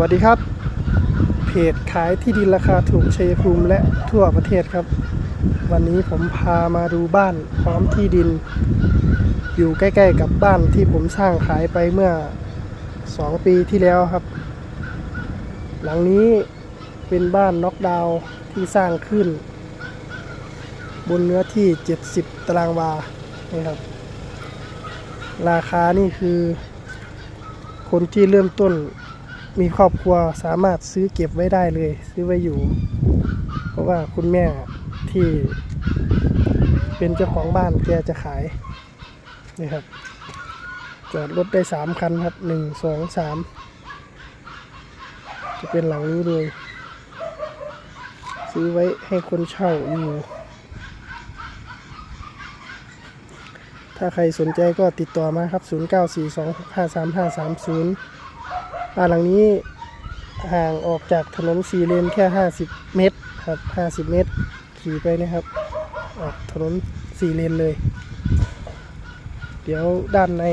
วัสดีครับ เพจขายที่ดินราคาถูกเชยภูมิและทั่วประเทศครับ วันนี้ผมพามาดูบ้านพร้อมที่ดิน อยู่ใกล้ๆกับบ้านที่ผมสร้างขายไปเมื่อ 2 ปีที่แล้วครับ หลังนี้เป็นบ้านน็อกดาวน์ที่สร้างขึ้น บนเนื้อที่ 70 ตารางวานี่ครับ ราคานี่คือ คนที่เริ่มต้น มีครอบครัวสามารถซื้อเก็บไว้ได้เลย ซื้อไว้อยู่ เพราะว่าคุณแม่ที่เป็นเจ้าของบ้านแกจะขายนี่ครับจอดรถได้สามคันครับหนึ่งสองสามจะเป็นหลังนี้เลยซื้อไว้ให้คนเช่าอยู่ถ้าใครสนใจก็ติดต่อมาครับ 0942653530 บ้านหลังนี้ห่างออกจากถนนสี่เลนแค่ 50 เมตรครับ 50 เมตร ขี่ไปนะครับ ออกถนนสี่เลนเลย เดี๋ยวด้านใน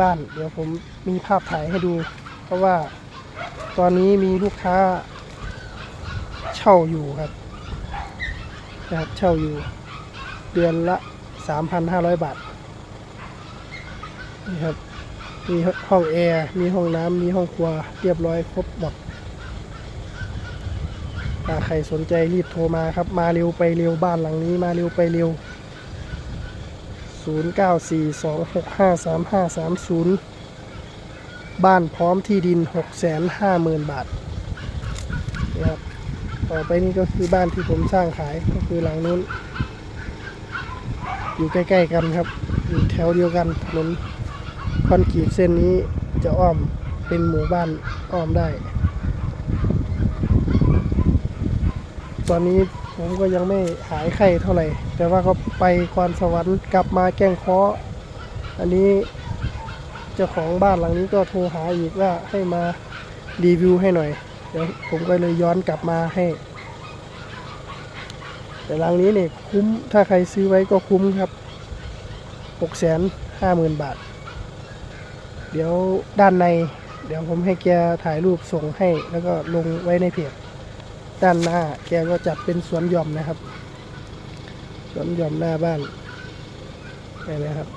บ้าน เดี๋ยวผมมีภาพถ่ายให้ดู เพราะว่าตอนนี้มีลูกค้าเช่าอยู่ครับนะครับเช่าอยู่เดือนละ 3,500 บาทนี่ครับ มีห้องแอร์ มีห้องน้ำ มีห้องครัว เรียบร้อยครบหมดถ้าใครสนใจรีบโทรมาครับ มาเร็วไปเร็วบ้านหลังนี้มาเร็วไปเร็ว 0942653530 บ้านพร้อมที่ดิน 650,000 บาทนี่ครับต่อไปนี่ก็คือบ้านที่ผมสร้างขายก็คือหลังนู้น อยู่ใกล้ ๆ กันครับ อยู่แถวเดียวกันถนน คอนกรีตเส้นนี้จะอ้อมเป็นหมู่บ้านอ้อมได้ ตอนนี้ผมก็ยังไม่หายไข้เท่าไหร่ แต่ว่าก็ไปคอนสวรรค์กลับมาแกล้งเคาะอันนี้เจ้าของบ้านหลังนี้ก็โทรหาอีกว่าให้มารีวิวให้หน่อย เดี๋ยวผมก็เลยย้อนกลับมาให้ แต่หลังนี้เนี่ยคุ้มถ้าใครซื้อไว้ก็คุ้มครับหกแสนห้าหมื่นบาท เดี๋ยวด้านใน เดี๋ยวผมให้แกถ่ายรูปส่งให้ แล้วก็ลงไว้ในเพจด้านหน้า แกก็จัดเป็นสวนหย่อมนะครับ สวนหย่อมหน้าบ้านนี่นะครับ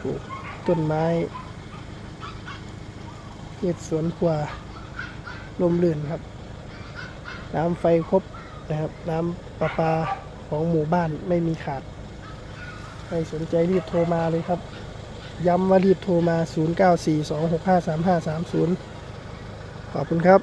ปลูกต้นไม้เฮ็ดสวนครัวลมลื่นครับ น้ำไฟครบนะครับ น้ำประปาของหมู่บ้านไม่มีขาด ใครสนใจรีบโทรมาเลยครับ ย้ำว่ารีบโทรมา 0942653530 ขอบคุณครับ